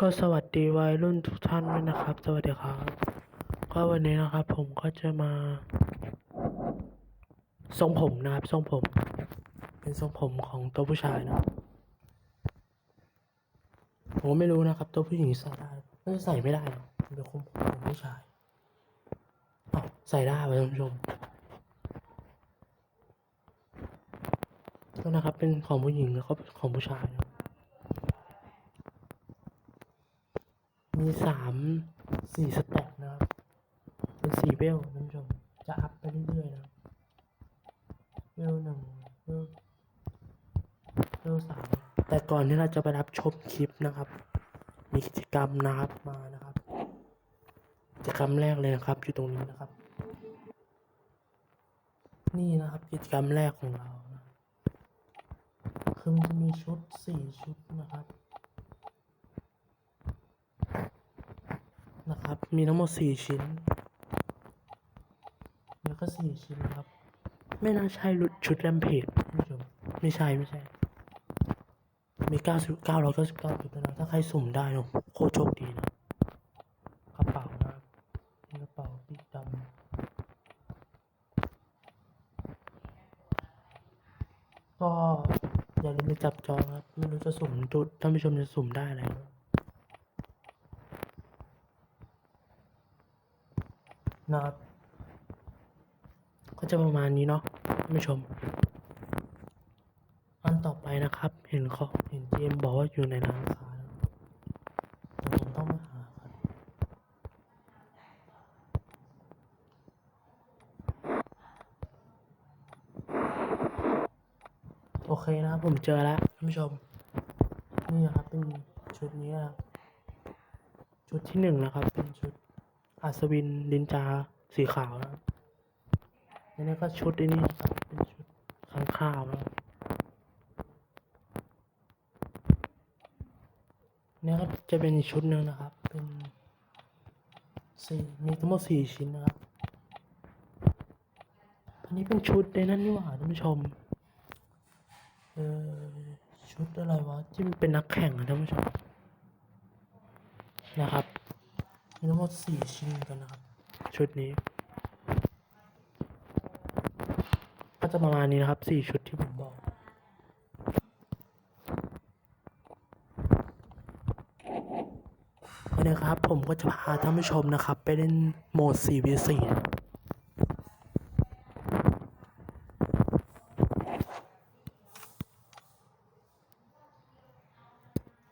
ก็สวัสดีวัยรุ่นทุกท่านด้วยนะครับ สวัสดีครับก็วันนี้นะครับ ผมก็จะมา ทรงผมนะครับทรงผม เป็นทรงผมของตัวผู้ชายนะผมไม่รู้นะครับ ตัวผู้หญิงใส่ได้น่ใส่ไม่ได้หรอกเป็นทรงผมของผู้ชายอ้าวใส่ได้ไหมท่านผู้ชมก็นะครับ เป็นของผู้หญิงแล้วก็ของผู้ชายนะ มีสามสี่สเต็ปนะครับ เป็นสี่เวลท่านผู้ชม จะอัพไปเรื่อยๆนะครับลหนึ่งเวลเวลสามแต่ก่อนที่เราจะไปรับชมคลิปนะครับ มีกิจกรรมนะครับมานะครับ กิจกรรมแรกเลยนะครับ อยู่ตรงนี้นะครับ นี่นะครับกิจกรรมแรกของเรานะคือมันจะมีชุดสี่ชุดนะครับ นะครับ มีทั้งหมดสี่ชิ้น แล้วก็สี่ชิ้นนะครับ ไม่น่าใช่ชุดแรมเพจท่านผู้ชมไม่ใช่ไม่ใช่ มีเก้าสิบเก้าร้อยเก้าสิบเก้าจุดนะถ้าใครสุ่มได้เนอะโคตรโชคดีนะกระเป๋านะกระเป๋าปีกดำก็อย่าลืมไปจับจองครับ ไม่รู้จะสุ่มจุดท่านผู้ชมจะสุ่มได้อะไรบ้าง นะครับ ก็จะประมาณนี้เนาะท่านผู้ชม อันต่อไปนะครับ เห็นเขาเห็นเจมบอกว่าอยู่ในร้านค้ายวผมต้องมาหาครับโอเคนะครับผมเจอแล้วท่านผู้ชม นี่นะครับเป็นชุดนี้นะครับชุดที่หนึ่งนะครับเป็นชุด อัศวินดินจาสีขาวนะอันนี้ก็ชุดนี่นะครับเป็นชุดข้างข้าวนะเนี่ยก็จะเป็นอีกชุดหนึ่งนะครับ เป็นสี่มีทั้งหมดสี่ชิ้นนะครับอันนี้เป็นชุดในนั้นนี่หว่าท่านผู้ชม เออชุดอะไรวะที่มันเป็นนักแข่งอะท่านผู้ชมนะครับ มีทั้งหมดสี่ชิ้นเหมือนกันนะครับ ชุดนี้ ก็จะประมาณนี้นะครับสี่ชุดที่ผมบอกวันนี้ครับ ผมก็จะพาท่านผู้ชมนะครับ ไปเล่นโหมด 4v4 นะ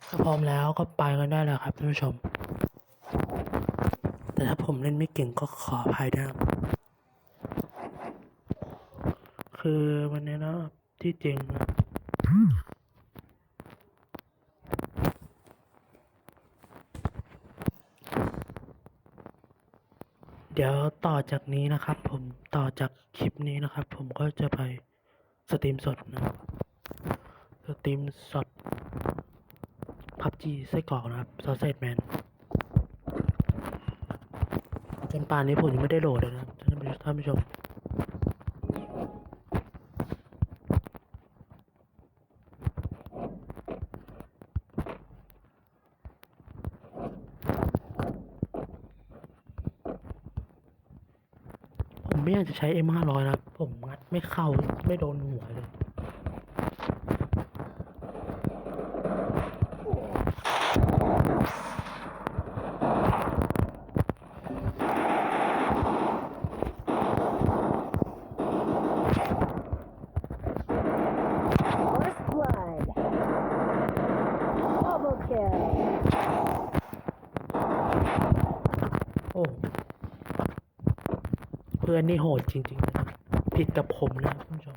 ถ้าพร้อมแล้วก็ไปกันได้แล้วครับท่านผู้ชม แต่ถ้าผมเล่นไม่เก่งก็ขออภัยด้วยนะครับคือวันนี้นะที่จริงนะเดี๋ยวต่อจากนี้นะครับ ผมต่อจากคลิปนี้นะครับ ผมก็จะไปสตรีมสดนะสตรีมสดพับจีไส้กรอกนะครับซอสเซจแมน จนป่านนี้ผมยังไม่ได้โหลดเลยนะท่านผู้ท่ชมผมไม่อยากจะใช้ M ห้าร้อยนะผมงัดไม่เข้าไม่โดนหัวเลย โอ้เพื่อนนี่โหดจริงๆนะครับผิดกับผมนะท่านผู้ชม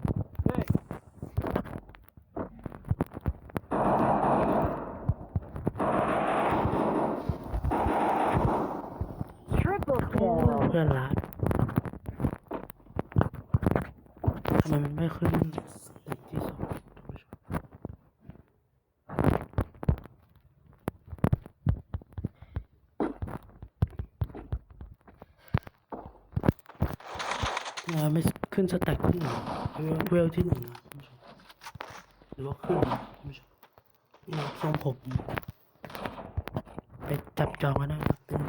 เพื่อนรักทำไมมันไม่ขึ้นอีกที่สองท่านผู้ชมทำ ไม่ขึ้นสแต็กขึ้นหนึ่งเวลที่หนึ่งนะคุณผู้ชมหรือว่าขึ้นนะท่านผู้ชมนี่ทรงผมไปจับจองกันได้เป็น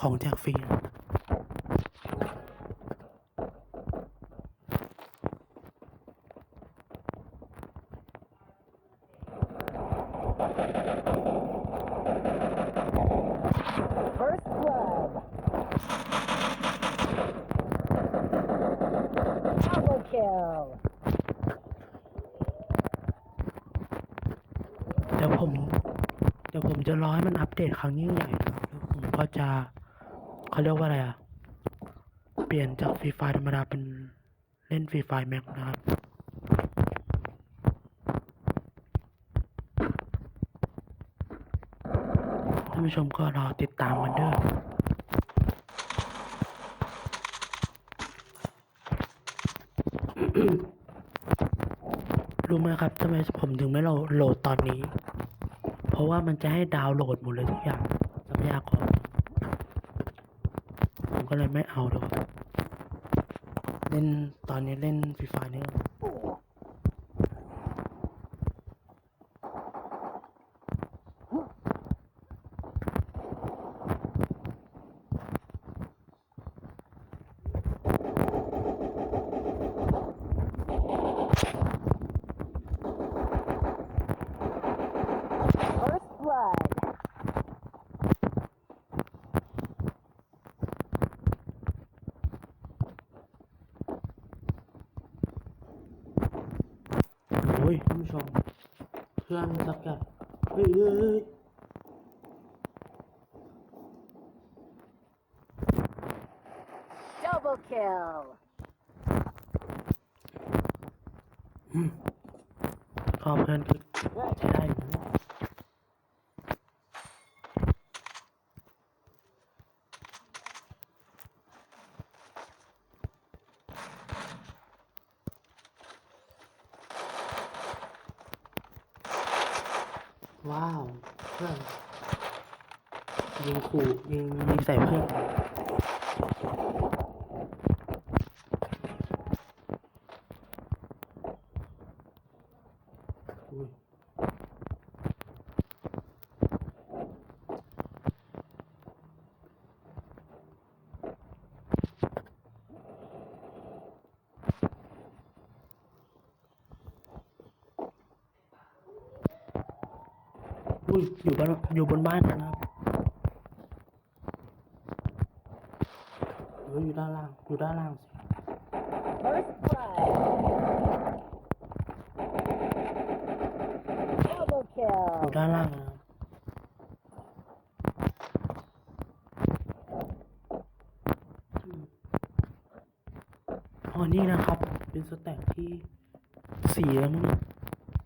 ของแจกฟรีนะครับ First blood. Double kill. เดี๋ยวผม เดี๋ยวผมจะรอให้มันอัปเดตครั้งยิ่งใหญ่แล้วผมก็จะเขาเรียกว่าอะไรอะเปลี่ยนจากฟรีไฟธรรมดาเป็นเล่นฟรีไฟแม็กนะครับท่านผู้ชมก็รอติดตามกันเด้อรู้ไหมครับทำไมผมถึงไม่โหลดตอนนี้ เพราะว่ามันจะให้ดาวน์โหลดหมดเลยทุกอย่างทรัพยากรผมก็เลยไม่เอาดีกเล่นตอนนี้เล่นฟรีไฟนี่ โอ้ยท่านผู้ชมเพื่อนสักแบบเฮ้ยเฮ้ยเฮ้ย Double kill. ก็เพื่อนคือใช้ได้ ว้าวเพื่อนยิงขู่ยิงยิงใส่เพื่อน อุ้ยอยู่บนอยู่บนบ้านนะครับเอออยู่ด้านล่างอยู่ด้านล่างสิอยู่ด้านล่างนะครับอ๋อนี่นะครับ เป็นสแต็กที่สี่แล้วมั้ง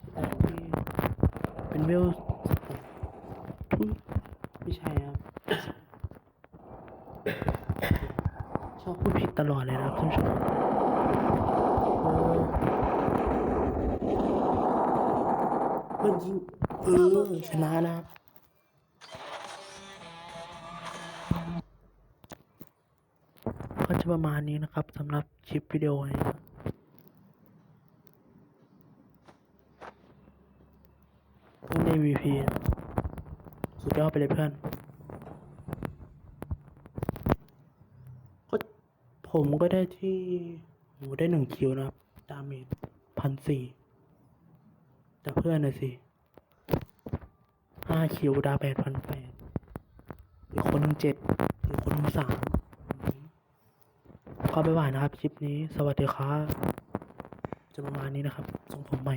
สแต็กที่เป็นเวล ไม่ใช่ครับ ชอบพูดผิดตลอดเลยนะครับท่านผู้ชมเมื่อนยิงเออชนะนะครับก็จะประมาณนี้นะครับสำหรับคลิปวิดีโอนี้นะครับเพิ่งได้ VP สุดยอดไปเลยเพื่อนก็ผมก็ได้ที่โหได้หนึ่งคิวนะครับ ดาเมจพันสี่แต่เพื่อนนะสิห้าคิวดาเมจพันแปดหรือคนหนึ่งเจ็ดหรือคนหนึ่งสามก็บ๊ายบายนะครับ คลิปนี้ สวัสดีครับ จะประมาณนี้นะครับส่งผมใหม่